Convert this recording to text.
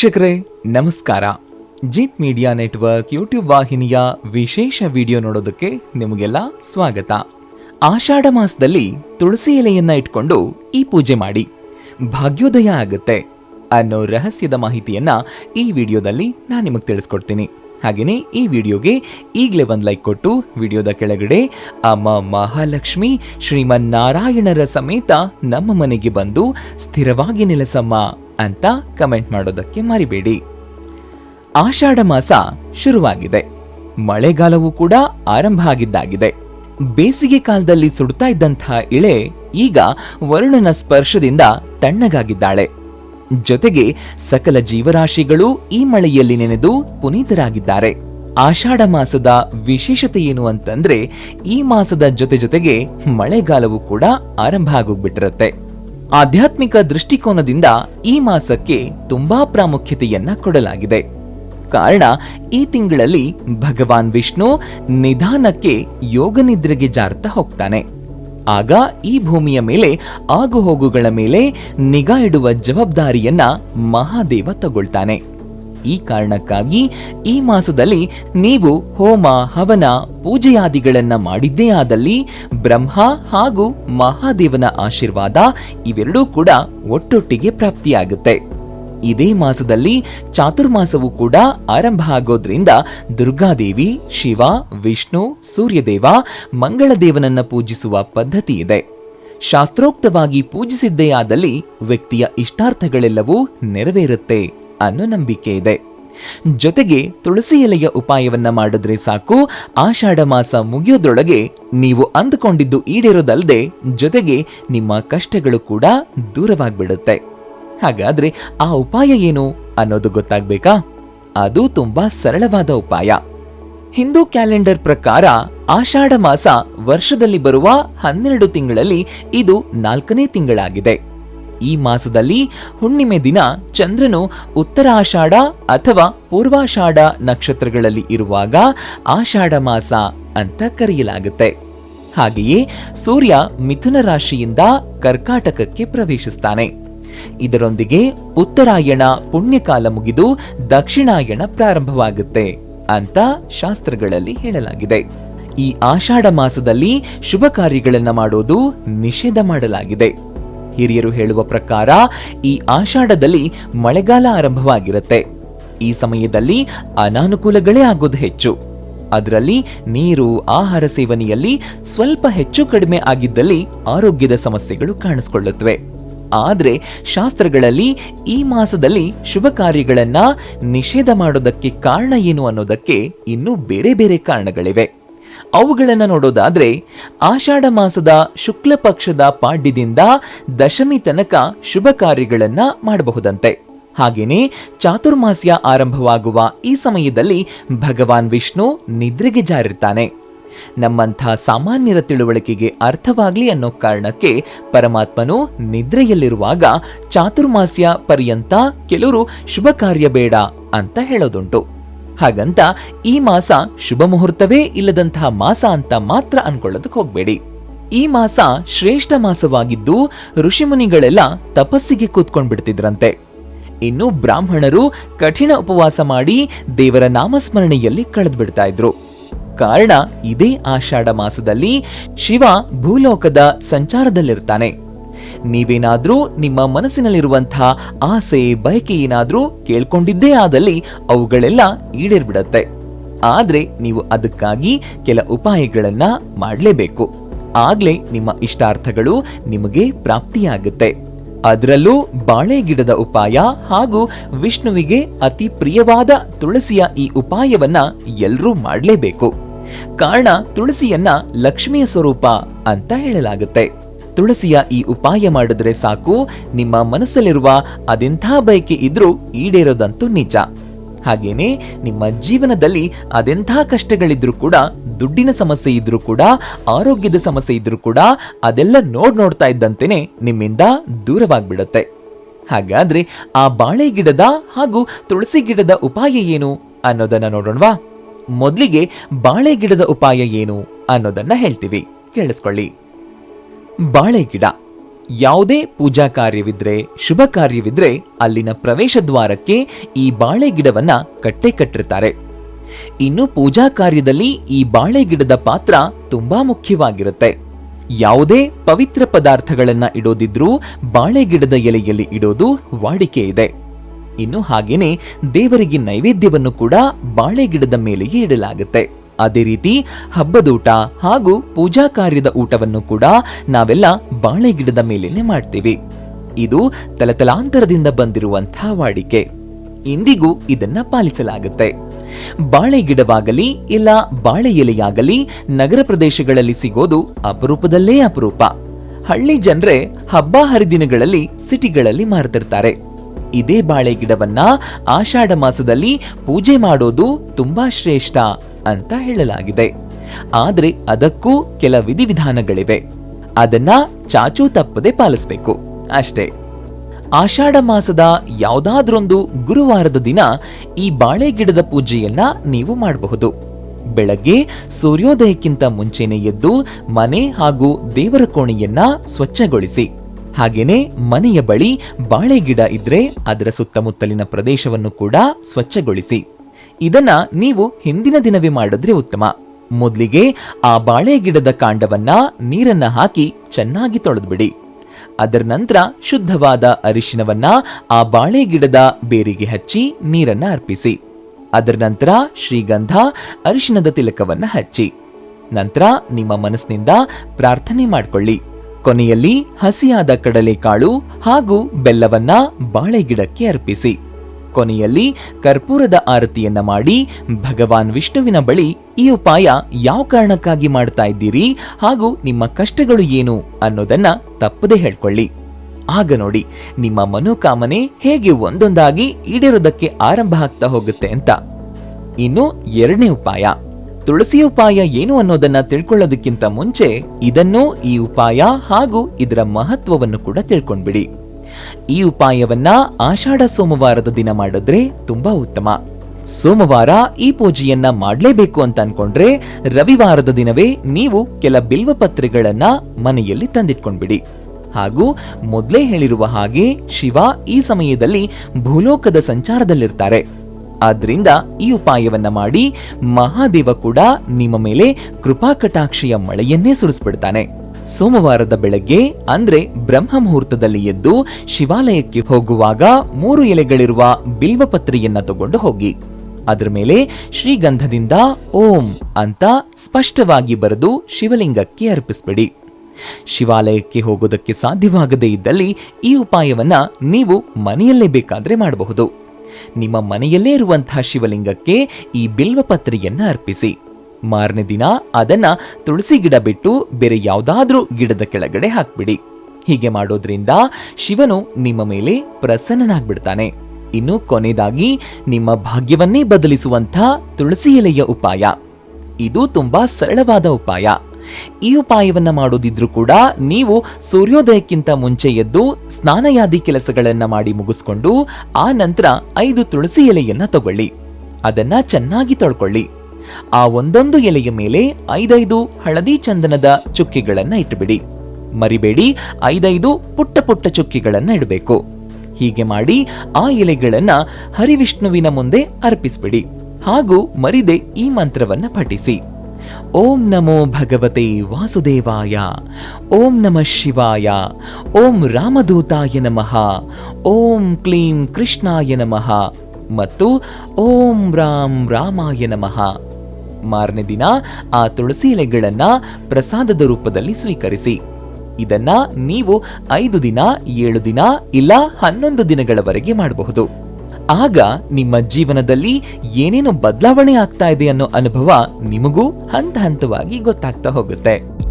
ವೀಕ್ಷಕರೇ, ನಮಸ್ಕಾರ. Jeet media network YouTube ವಾಹಿನಿಯ ವಿಶೇಷ ವಿಡಿಯೋ ನೋಡೋದಕ್ಕೆ ನಿಮಗೆಲ್ಲ ಸ್ವಾಗತ. ಆಷಾಢ ಮಾಸದಲ್ಲಿ ತುಳಸಿ ಎಲೆಯನ್ನ ಇಟ್ಕೊಂಡು ಈ ಪೂಜೆ ಮಾಡಿ. ಭಾಗ್ಯೋದಯ ಆಗುತ್ತೆ ಅನ್ನೋ ರಹಸ್ಯದ ಮಾಹಿತಿಯನ್ನ ಈ ವಿಡಿಯೋದಲ್ಲಿ ನಾನು ನಿಮಗೆ ತಿಳಿಸ್ಕೊಡ್ತೀನಿ. ಹಾಗೆಯೇ ಈ ವಿಡಿಯೋಗೆ ಈಗಲೇ ಒಂದು ಲೈಕ್ ಕೊಟ್ಟು ವಿಡಿಯೋದ ಕೆಳಗಡೆ ಅಮ್ಮ ಮಹಾಲಕ್ಷ್ಮಿ ಶ್ರೀಮನ್ನಾರಾಯಣರ ಸಮೇತ ನಮ್ಮ ಮನೆಗೆ ಬಂದು ಸ್ಥಿರವಾಗಿ ನೆಲೆಸಮ್ಮ. ಅಂತ ಕಮೆಂಟ್ ಮಾಡೋದಕ್ಕೆ ಮರಿಬೇಡಿ. ಆಷಾಢ ಮಾಸ ಶುರುವಾಗಿದೆ. ಮಳೆಗಾಲವೂ ಕೂಡ ಆರಂಭ ಆಗಿದ್ದಾಗಿದೆ. ಬೇಸಿಗೆ ಕಾಲದಲ್ಲಿ ಸುಡ್ತಾ ಇದ್ದಂತಹ ಇಳೆ ಈಗ ವರುಣನ ಸ್ಪರ್ಶದಿಂದ ತಣ್ಣಗಾಗಿದ್ದಾಳೆ. ಜೊತೆಗೆ ಸಕಲ ಜೀವರಾಶಿಗಳು ಈ ಮಳೆಯಲ್ಲಿ ನೆನೆದು ಪುನೀತರಾಗಿದ್ದಾರೆ. ಆಷಾಢ ಮಾಸದ ವಿಶೇಷತೆ ಏನು ಅಂತಂದ್ರೆ ಈ ಮಾಸದ ಜೊತೆ ಜೊತೆಗೆ ಮಳೆಗಾಲವೂ ಕೂಡ ಆರಂಭ ಆಗೋಗ್ಬಿಟ್ಟಿರತ್ತೆ. ಆಧ್ಯಾತ್ಮಿಕ ದೃಷ್ಟಿಕೋನದಿಂದ ಈ ಮಾಸಕ್ಕೆ ತುಂಬಾ ಪ್ರಾಮುಖ್ಯತೆಯನ್ನ ಕೊಡಲಾಗಿದೆ. ಕಾರಣ, ಈ ತಿಂಗಳಲ್ಲಿ ಭಗವಾನ್ ವಿಷ್ಣು ನಿಧಾನಕ್ಕೆ ಯೋಗ ನಿದ್ರೆಗೆ ಜಾರ್ತಾ ಹೋಗ್ತಾನೆ. ಆಗ ಈ ಭೂಮಿಯ ಮೇಲೆ ಆಗುಹೋಗುಗಳ ಮೇಲೆ ನಿಗಾ ಇಡುವ ಜವಾಬ್ದಾರಿಯನ್ನ ಮಹಾದೇವ ತಗೊಳ್ತಾನೆ. ಈ ಕಾರಣಕ್ಕಾಗಿ ಈ ಮಾಸದಲ್ಲಿ ನೀವು ಹೋಮ, ಹವನ, ಪೂಜೆಯಾದಿಗಳನ್ನು ಮಾಡಿದ್ದೇ ಆದಲ್ಲಿ ಬ್ರಹ್ಮ ಹಾಗೂ ಮಹಾದೇವನ ಆಶೀರ್ವಾದ ಇವೆರಡೂ ಕೂಡ ಒಟ್ಟೊಟ್ಟಿಗೆ ಪ್ರಾಪ್ತಿಯಾಗುತ್ತೆ. ಇದೇ ಮಾಸದಲ್ಲಿ ಚಾತುರ್ಮಾಸವೂ ಕೂಡ ಆರಂಭ ಆಗೋದ್ರಿಂದ ದುರ್ಗಾದೇವಿ, ಶಿವ, ವಿಷ್ಣು, ಸೂರ್ಯದೇವ ಮಂಗಳದೇವನನ್ನ ಪೂಜಿಸುವ ಪದ್ಧತಿ ಇದೆ. ಶಾಸ್ತ್ರೋಕ್ತವಾಗಿ ಪೂಜಿಸಿದ್ದೇ ಆದಲ್ಲಿ ವ್ಯಕ್ತಿಯ ಇಷ್ಟಾರ್ಥಗಳೆಲ್ಲವೂ ನೆರವೇರುತ್ತೆ. ಅನ್ನೋ ನಂಬಿಕೆ ಇದೆ. ಜೊತೆಗೆ ತುಳಸಿ ಎಲೆಯ ಉಪಾಯವನ್ನ ಮಾಡಿದ್ರೆ ಸಾಕು. ಆಷಾಢ ಮಾಸ ಮುಗಿಯೋದ್ರೊಳಗೆ ನೀವು ಅಂದುಕೊಂಡಿದ್ದು ಈಡೇರೋದಲ್ಲದೆ ಜೊತೆಗೆ ನಿಮ್ಮ ಕಷ್ಟಗಳು ಕೂಡ ದೂರವಾಗ್ಬಿಡುತ್ತೆ. ಹಾಗಾದ್ರೆ ಆ ಉಪಾಯ ಏನು ಅನ್ನೋದು ಗೊತ್ತಾಗ್ಬೇಕಾ? ಅದು ತುಂಬಾ ಸರಳವಾದ ಉಪಾಯ. ಹಿಂದೂ ಕ್ಯಾಲೆಂಡರ್ ಪ್ರಕಾರ ಆಷಾಢ ಮಾಸ ವರ್ಷದಲ್ಲಿ ಬರುವ ಹನ್ನೆರಡು ತಿಂಗಳಲ್ಲಿ ಇದು ನಾಲ್ಕನೇ ತಿಂಗಳಾಗಿದೆ. ಈ ಮಾಸದಲ್ಲಿ ಹುಣ್ಣಿಮೆ ದಿನ ಚಂದ್ರನು ಉತ್ತರಾಷಾಢ ಅಥವಾ ಪೂರ್ವಾಷಾಢ ನಕ್ಷತ್ರಗಳಲ್ಲಿ ಇರುವಾಗ ಆಷಾಢ ಮಾಸ ಅಂತ ಕರೆಯಲಾಗುತ್ತೆ. ಹಾಗೆಯೇ ಸೂರ್ಯ ಮಿಥುನ ರಾಶಿಯಿಂದ ಕರ್ಕಾಟಕಕ್ಕೆ ಪ್ರವೇಶಿಸ್ತಾನೆ. ಇದರೊಂದಿಗೆ ಉತ್ತರಾಯಣ ಪುಣ್ಯಕಾಲ ಮುಗಿದು ದಕ್ಷಿಣಾಯಣ ಪ್ರಾರಂಭವಾಗುತ್ತೆ ಅಂತ ಶಾಸ್ತ್ರಗಳಲ್ಲಿ ಹೇಳಲಾಗಿದೆ. ಈ ಆಷಾಢ ಮಾಸದಲ್ಲಿ ಶುಭ ಕಾರ್ಯಗಳನ್ನು ಮಾಡೋದು ನಿಷೇಧ ಮಾಡಲಾಗಿದೆ. ಹಿರಿಯರು ಹೇಳುವ ಪ್ರಕಾರ ಈ ಆಷಾಢದಲ್ಲಿ ಮಳೆಗಾಲ ಆರಂಭವಾಗಿರುತ್ತೆ. ಈ ಸಮಯದಲ್ಲಿ ಅನಾನುಕೂಲಗಳೇ ಆಗೋದು ಹೆಚ್ಚು. ಅದರಲ್ಲಿ ನೀರು, ಆಹಾರ ಸೇವನೆಯಲ್ಲಿ ಸ್ವಲ್ಪ ಹೆಚ್ಚು ಕಡಿಮೆ ಆಗಿದ್ದಲ್ಲಿ ಆರೋಗ್ಯದ ಸಮಸ್ಯೆಗಳು ಕಾಣಿಸಿಕೊಳ್ಳುತ್ತವೆ. ಆದರೆ ಶಾಸ್ತ್ರಗಳಲ್ಲಿ ಈ ಮಾಸದಲ್ಲಿ ಶುಭ ಕಾರ್ಯಗಳನ್ನು ನಿಷೇಧ ಮಾಡೋದಕ್ಕೆ ಕಾರಣ ಏನು ಅನ್ನೋದಕ್ಕೆ ಇನ್ನೂ ಬೇರೆ ಬೇರೆ ಕಾರಣಗಳಿವೆ. ಅವುಗಳನ್ನ ನೋಡೋದಾದ್ರೆ ಆಷಾಢ ಮಾಸದ ಶುಕ್ಲ ಪಕ್ಷದ ಪಾಡ್ಯದಿಂದ ದಶಮಿ ತನಕ ಶುಭ ಕಾರ್ಯಗಳನ್ನ ಮಾಡಬಹುದಂತೆ. ಹಾಗೆಯೇ ಚಾತುರ್ಮಾಸ್ಯ ಆರಂಭವಾಗುವ ಈ ಸಮಯದಲ್ಲಿ ಭಗವಾನ್ ವಿಷ್ಣು ನಿದ್ರೆಗೆ ಜಾರಿರ್ತಾನೆ. ನಮ್ಮಂಥ ಸಾಮಾನ್ಯರ ತಿಳುವಳಿಕೆಗೆ ಅರ್ಥವಾಗಲಿ ಅನ್ನೋ ಕಾರಣಕ್ಕೆ ಪರಮಾತ್ಮನು ನಿದ್ರೆಯಲ್ಲಿರುವಾಗ ಚಾತುರ್ಮಾಸ್ಯ ಪರ್ಯಂತ ಕೆಲವರು ಶುಭ ಕಾರ್ಯ ಬೇಡ ಅಂತ ಹೇಳೋದುಂಟು. ಹಾಗಂತ ಈ ಮಾಸ ಶುಭ ಮುಹೂರ್ತವೇ ಇಲ್ಲದಂತಹ ಮಾಸ ಅಂತ ಮಾತ್ರ ಅನ್ಕೊಳ್ಳೋದಕ್ಕೆ ಹೋಗ್ಬೇಡಿ. ಈ ಮಾಸ ಶ್ರೇಷ್ಠ ಮಾಸವಾಗಿದ್ದು ಋಷಿಮುನಿಗಳೆಲ್ಲ ತಪಸ್ಸಿಗೆ ಕೂತ್ಕೊಂಡ್ಬಿಡ್ತಿದ್ರಂತೆ. ಇನ್ನು ಬ್ರಾಹ್ಮಣರು ಕಠಿಣ ಉಪವಾಸ ಮಾಡಿ ದೇವರ ನಾಮಸ್ಮರಣೆಯಲ್ಲಿ ಕಳೆದ್ಬಿಡ್ತಾ ಇದ್ರು. ಕಾರಣ ಇದೇ ಆಷಾಢ ಮಾಸದಲ್ಲಿ ಶಿವ ಭೂಲೋಕದ ಸಂಚಾರದಲ್ಲಿರ್ತಾನೆ. ನೀವೇನಾದ್ರೂ ನಿಮ್ಮ ಮನಸ್ಸಿನಲ್ಲಿರುವಂತಹ ಆಸೆ ಬಯಕೆ ಏನಾದರೂ ಕೇಳ್ಕೊಂಡಿದ್ದೇ ಆದಲ್ಲಿ ಅವುಗಳೆಲ್ಲ ಈಡೇರ್ಬಿಡತ್ತೆ. ಆದರೆ ನೀವು ಅದಕ್ಕಾಗಿ ಕೆಲ ಉಪಾಯಗಳನ್ನ ಮಾಡಲೇಬೇಕು. ಆಗ್ಲೇ ನಿಮ್ಮ ಇಷ್ಟಾರ್ಥಗಳು ನಿಮಗೆ ಪ್ರಾಪ್ತಿಯಾಗುತ್ತೆ. ಅದರಲ್ಲೂ ಬಾಳೆ ಗಿಡದ ಉಪಾಯ ಹಾಗೂ ವಿಷ್ಣುವಿಗೆ ಅತಿ ಪ್ರಿಯವಾದ ತುಳಸಿಯ ಈ ಉಪಾಯವನ್ನ ಎಲ್ಲರೂ ಮಾಡಲೇಬೇಕು. ಕಾರಣ ತುಳಸಿಯನ್ನ ಲಕ್ಷ್ಮಿಯ ಸ್ವರೂಪ ಅಂತ ಹೇಳಲಾಗುತ್ತೆ. ತುಳಸಿಯ ಈ ಉಪಾಯ ಮಾಡಿದ್ರೆ ಸಾಕು. ನಿಮ್ಮ ಮನಸ್ಸಲ್ಲಿರುವ ಅದೆಂಥ ಬಯಕೆ ಇದ್ರೂ ಈಡೇರೋದಂತೂ ನಿಜ. ಹಾಗೇನೆ ನಿಮ್ಮ ಜೀವನದಲ್ಲಿ ಅದೆಂಥ ಕಷ್ಟಗಳಿದ್ರೂ ಕೂಡ, ದುಡ್ಡಿನ ಸಮಸ್ಯೆ ಇದ್ರೂ ಕೂಡ, ಆರೋಗ್ಯದ ಸಮಸ್ಯೆ ಇದ್ರೂ ಕೂಡ, ಅದೆಲ್ಲ ನೋಡ್ ನೋಡ್ತಾ ಇದ್ದಂತೆನೆ ನಿಮ್ಮಿಂದ ದೂರವಾಗ್ಬಿಡುತ್ತೆ. ಹಾಗಾದ್ರೆ ಆ ಬಾಳೆ ಗಿಡದ ಹಾಗೂ ತುಳಸಿ ಗಿಡದ ಉಪಾಯ ಏನು ಅನ್ನೋದನ್ನ ನೋಡೋಣವಾ? ಮೊದಲಿಗೆ ಬಾಳೆ ಗಿಡದ ಉಪಾಯ ಏನು ಅನ್ನೋದನ್ನ ಹೇಳ್ತೀವಿ. ಕೇಳಿಸ್ಕೊಳ್ಳಿ. ಬಾಳೆ ಗಿಡ ಯಾವುದೇ ಪೂಜಾ ಕಾರ್ಯವಿದ್ರೆ, ಶುಭ ಕಾರ್ಯವಿದ್ರೆ ಅಲ್ಲಿನ ಪ್ರವೇಶ ದ್ವಾರಕ್ಕೆ ಈ ಬಾಳೆಗಿಡವನ್ನ ಕಟ್ಟೆ ಕಟ್ಟಿರ್ತಾರೆ. ಇನ್ನು ಪೂಜಾ ಕಾರ್ಯದಲ್ಲಿ ಈ ಬಾಳೆಗಿಡದ ಪಾತ್ರ ತುಂಬಾ ಮುಖ್ಯವಾಗಿರುತ್ತೆ. ಯಾವುದೇ ಪವಿತ್ರ ಪದಾರ್ಥಗಳನ್ನ ಇಡೋದಿದ್ರೂ ಬಾಳೆಗಿಡದ ಎಲೆಯಲ್ಲಿ ಇಡೋದು ವಾಡಿಕೆ ಇದೆ. ಇನ್ನು ಹಾಗೇನೆ ದೇವರಿಗೆ ನೈವೇದ್ಯವನ್ನು ಕೂಡ ಬಾಳೆಗಿಡದ ಮೇಲೆಯೇ ಇಡಲಾಗುತ್ತೆ. ಅದೇ ರೀತಿ ಹಬ್ಬದೂಟ ಹಾಗೂ ಪೂಜಾ ಕಾರ್ಯದ ಊಟವನ್ನು ಕೂಡ ನಾವೆಲ್ಲ ಬಾಳೆ ಗಿಡದ ಮೇಲೇನೆ ಮಾಡ್ತೀವಿ. ಇದು ತಲತಲಾಂತರದಿಂದ ಬಂದಿರುವಂತಹ ವಾಡಿಕೆ. ಇಂದಿಗೂ ಇದನ್ನ ಪಾಲಿಸಲಾಗುತ್ತೆ. ಬಾಳೆ ಗಿಡವಾಗಲಿ ಇಲ್ಲ ಬಾಳೆ ಎಲೆಯಾಗಲಿ ನಗರ ಪ್ರದೇಶಗಳಲ್ಲಿ ಸಿಗೋದು ಅಪರೂಪದಲ್ಲೇ ಅಪರೂಪ. ಹಳ್ಳಿ ಜನರೇ ಹಬ್ಬ ಹರಿದಿನಗಳಲ್ಲಿ ಸಿಟಿಗಳಲ್ಲಿ ಮಾರ್ತಿರ್ತಾರೆ. ಇದೇ ಬಾಳೆ ಗಿಡವನ್ನ ಆಷಾಢ ಮಾಸದಲ್ಲಿ ಪೂಜೆ ಮಾಡೋದು ತುಂಬಾ ಶ್ರೇಷ್ಠ ಅಂತ ಹೇಳಲಾಗಿದೆ. ಆದ್ರೆ ಅದಕ್ಕೂ ಕೆಲ ವಿಧಿವಿಧಾನಗಳಿವೆ. ಅದನ್ನ ಚಾಚೂ ತಪ್ಪದೆ ಪಾಲಿಸಬೇಕು. ಅಷ್ಟೇ. ಆಷಾಢ ಮಾಸದ ಯಾವುದಾದ್ರೊಂದು ಗುರುವಾರದ ದಿನ ಈ ಬಾಳೆ ಗಿಡದ ಪೂಜೆಯನ್ನ ನೀವು ಮಾಡಬಹುದು. ಬೆಳಗ್ಗೆ ಸೂರ್ಯೋದಯಕ್ಕಿಂತ ಮುಂಚೆನೆ ಎದ್ದು ಮನೆ ಹಾಗೂ ದೇವರ ಕೋಣೆಯನ್ನ ಸ್ವಚ್ಛಗೊಳಿಸಿ. ಹಾಗೇನೆ ಮನೆಯ ಬಳಿ ಬಾಳೆ ಗಿಡ ಇದ್ರೆ ಅದರ ಸುತ್ತಮುತ್ತಲಿನ ಪ್ರದೇಶವನ್ನು ಕೂಡ ಸ್ವಚ್ಛಗೊಳಿಸಿ. ಇದನ್ನ ನೀವು ಹಿಂದಿನ ದಿನವೇ ಮಾಡಿದ್ರೆ ಉತ್ತಮ. ಮೊದಲಿಗೆ ಆ ಬಾಳೆ ಗಿಡದ ಕಾಂಡವನ್ನ ನೀರನ್ನ ಹಾಕಿ ಚೆನ್ನಾಗಿ ತೊಳೆದ್ಬಿಡಿ. ಅದರ ನಂತರ ಶುದ್ಧವಾದ ಅರಿಶಿನವನ್ನ ಆ ಬಾಳೆ ಗಿಡದ ಬೇರಿಗೆ ಹಚ್ಚಿ ನೀರನ್ನ ಅರ್ಪಿಸಿ. ಅದರ ನಂತರ ಶ್ರೀಗಂಧ ಅರಿಶಿನದ ತಿಲಕವನ್ನ ಹಚ್ಚಿ. ನಂತರ ನಿಮ್ಮ ಮನಸ್ಸಿನಿಂದ ಪ್ರಾರ್ಥನೆ ಮಾಡಿಕೊಳ್ಳಿ. ಕೊನೆಯಲ್ಲಿ ಹಸಿಯಾದ ಕಡಲೆಕಾಳು ಹಾಗೂ ಬೆಲ್ಲವನ್ನ ಬಾಳೆಗಿಡಕ್ಕೆ ಅರ್ಪಿಸಿ. ಕೊನೆಯಲ್ಲಿ ಕರ್ಪೂರದ ಆರತಿಯನ್ನ ಮಾಡಿ ಭಗವಾನ್ ವಿಷ್ಣುವಿನ ಬಳಿ ಈ ಉಪಾಯ ಯಾವ ಕಾರಣಕ್ಕಾಗಿ ಮಾಡ್ತಾ ಇದ್ದೀರಿ ಹಾಗೂ ನಿಮ್ಮ ಕಷ್ಟಗಳು ಏನು ಅನ್ನೋದನ್ನ ತಪ್ಪದೆ ಹೇಳ್ಕೊಳ್ಳಿ. ಆಗ ನೋಡಿ, ನಿಮ್ಮ ಮನೋಕಾಮನೆ ಹೇಗೆ ಒಂದೊಂದಾಗಿ ಈಡೇರೋದಕ್ಕೆ ಆರಂಭ ಆಗ್ತಾ ಹೋಗುತ್ತೆ ಅಂತ. ಇನ್ನು ಎರಡನೇ ಉಪಾಯ. ತುಳಸಿ ಉಪಾಯ ಏನು ಅನ್ನೋದನ್ನ ತಿಳ್ಕೊಳ್ಳೋದಕ್ಕಿಂತ ಮುಂಚೆ ಇದನ್ನು ಈ ಉಪಾಯ ಹಾಗೂ ಇದರ ಮಹತ್ವವನ್ನು ಕೂಡ ತಿಳ್ಕೊಂಡ್ಬಿಡಿ. ಈ ಉಪಾಯವನ್ನ ಆಷಾಢ ಸೋಮವಾರದ ದಿನ ಮಾಡಿದ್ರೆ ತುಂಬಾ ಉತ್ತಮ. ಸೋಮವಾರ ಈ ಪೂಜೆಯನ್ನ ಮಾಡಲೇಬೇಕು ಅಂತ ಅನ್ಕೊಂಡ್ರೆ ರವಿವಾರದ ದಿನವೇ ನೀವು ಕೆಲ ಬಿಲ್ವ ಪತ್ರೆಗಳನ್ನ ಮನೆಯಲ್ಲಿ ತಂದಿಟ್ಕೊಂಡ್ಬಿಡಿ. ಹಾಗೂ ಮೊದಲೇ ಹೇಳಿರುವ ಹಾಗೆ ಶಿವ ಈ ಸಮಯದಲ್ಲಿ ಭೂಲೋಕದ ಸಂಚಾರದಲ್ಲಿರ್ತಾರೆ. ಆದ್ರಿಂದ ಈ ಉಪಾಯವನ್ನ ಮಾಡಿ ಮಹಾದೇವ ಕೂಡ ನಿಮ್ಮ ಮೇಲೆ ಕೃಪಾ ಕಟಾಕ್ಷಿಯ ಮಳೆಯನ್ನೇ ಸುರಿಸ್ಬಿಡ್ತಾನೆ. ಸೋಮವಾರದ ಬೆಳಗ್ಗೆ ಅಂದ್ರೆ ಬ್ರಹ್ಮ ಮುಹೂರ್ತದಲ್ಲಿ ಎದ್ದು ಶಿವಾಲಯಕ್ಕೆ ಹೋಗುವಾಗ ಮೂರು ಎಲೆಗಳಿರುವ ಬಿಲ್ವಪತ್ರೆಯನ್ನ ತಗೊಂಡು ಹೋಗಿ. ಅದರ ಮೇಲೆ ಶ್ರೀಗಂಧದಿಂದ ಓಂ ಅಂತ ಸ್ಪಷ್ಟವಾಗಿ ಬರೆದು ಶಿವಲಿಂಗಕ್ಕೆ ಅರ್ಪಿಸ್ಬಿಡಿ. ಶಿವಾಲಯಕ್ಕೆ ಹೋಗೋದಕ್ಕೆ ಸಾಧ್ಯವಾಗದೇ ಇದ್ದಲ್ಲಿ ಈ ಉಪಾಯವನ್ನ ನೀವು ಮನೆಯಲ್ಲೇ ಬೇಕಾದ್ರೆ ಮಾಡಬಹುದು. ನಿಮ್ಮ ಮನೆಯಲ್ಲೇ ಇರುವಂತಹ ಶಿವಲಿಂಗಕ್ಕೆ ಈ ಬಿಲ್ವಪತ್ರೆಯನ್ನ ಅರ್ಪಿಸಿ. ಮಾರನೇ ದಿನ ಅದನ್ನ ತುಳಸಿ ಗಿಡ ಬಿಟ್ಟು ಬೇರೆ ಯಾವುದಾದ್ರೂ ಗಿಡದ ಕೆಳಗಡೆ ಹಾಕ್ಬಿಡಿ. ಹೀಗೆ ಮಾಡೋದ್ರಿಂದ ಶಿವನು ನಿಮ್ಮ ಮೇಲೆ ಪ್ರಸನ್ನನಾಗ್ಬಿಡ್ತಾನೆ. ಇನ್ನು ಕೊನೆಯದಾಗಿ ನಿಮ್ಮ ಭಾಗ್ಯವನ್ನೇ ಬದಲಿಸುವಂಥ ತುಳಸಿ ಎಲೆಯ ಉಪಾಯ. ಇದು ತುಂಬಾ ಸರಳವಾದ ಉಪಾಯ. ಈ ಉಪಾಯವನ್ನು ಮಾಡೋದಿದ್ರು ಕೂಡ ನೀವು ಸೂರ್ಯೋದಯಕ್ಕಿಂತ ಮುಂಚೆ ಎದ್ದು ಸ್ನಾನಯಾದಿ ಕೆಲಸಗಳನ್ನು ಮಾಡಿ ಮುಗಿಸ್ಕೊಂಡು ಆ ನಂತರ ಐದು ತುಳಸಿ ಎಲೆಯನ್ನ ತಗೊಳ್ಳಿ. ಅದನ್ನ ಚೆನ್ನಾಗಿ ತೊಳ್ಕೊಳ್ಳಿ. ಆ ಒಂದೊಂದು ಎಲೆಯ ಮೇಲೆ ಐದೈದು ಹಳದಿ ಚಂದನದ ಚುಕ್ಕಿಗಳನ್ನು ಇಟ್ಟುಬಿಡಿ ಮರಿಬೇಡಿ, ಐದೈದು ಪುಟ್ಟ ಪುಟ್ಟ ಚುಕ್ಕಿಗಳನ್ನು ಇಡಬೇಕು. ಹೀಗೆ ಮಾಡಿ ಆ ಎಲೆಗಳನ್ನು ಹರಿವಿಷ್ಣುವಿನ ಮುಂದೆ ಅರ್ಪಿಸ್ಬಿಡಿ. ಹಾಗೂ ಮರಿದೆ ಈ ಮಂತ್ರವನ್ನ ಪಠಿಸಿ. ಓಂ ನಮೋ ಭಗವತೆ ವಾಸುದೇವಾಯ, ಓಂ ನಮಃ ಶಿವಾಯ, ಓಂ ರಾಮದೂತಾಯ ನಮಃ, ಓಂ ಕ್ಲೀಂ ಕೃಷ್ಣಾಯ ನಮಃ ಮತ್ತು ಓಂ ರಾಮ್ ರಾಮಾಯ ನಮಃ. ಮಾರನೇ ದಿನ ಆ ತುಳಸಿ ಎಲೆಗಳನ್ನು ಪ್ರಸಾದದ ರೂಪದಲ್ಲಿ ಸ್ವೀಕರಿಸಿ. ಇದನ್ನ ನೀವು ಐದು ದಿನ, ಏಳು ದಿನ, ಇಲ್ಲ ಹನ್ನೊಂದು ದಿನಗಳವರೆಗೆ ಮಾಡಬಹುದು. ಆಗ ನಿಮ್ಮ ಜೀವನದಲ್ಲಿ ಏನೇನು ಬದಲಾವಣೆ ಆಗ್ತಾ ಇದೆ ಅನ್ನೋ ಅನುಭವ ನಿಮಗೂ ಹಂತ ಹಂತವಾಗಿ ಗೊತ್ತಾಗ್ತಾ ಹೋಗುತ್ತೆ.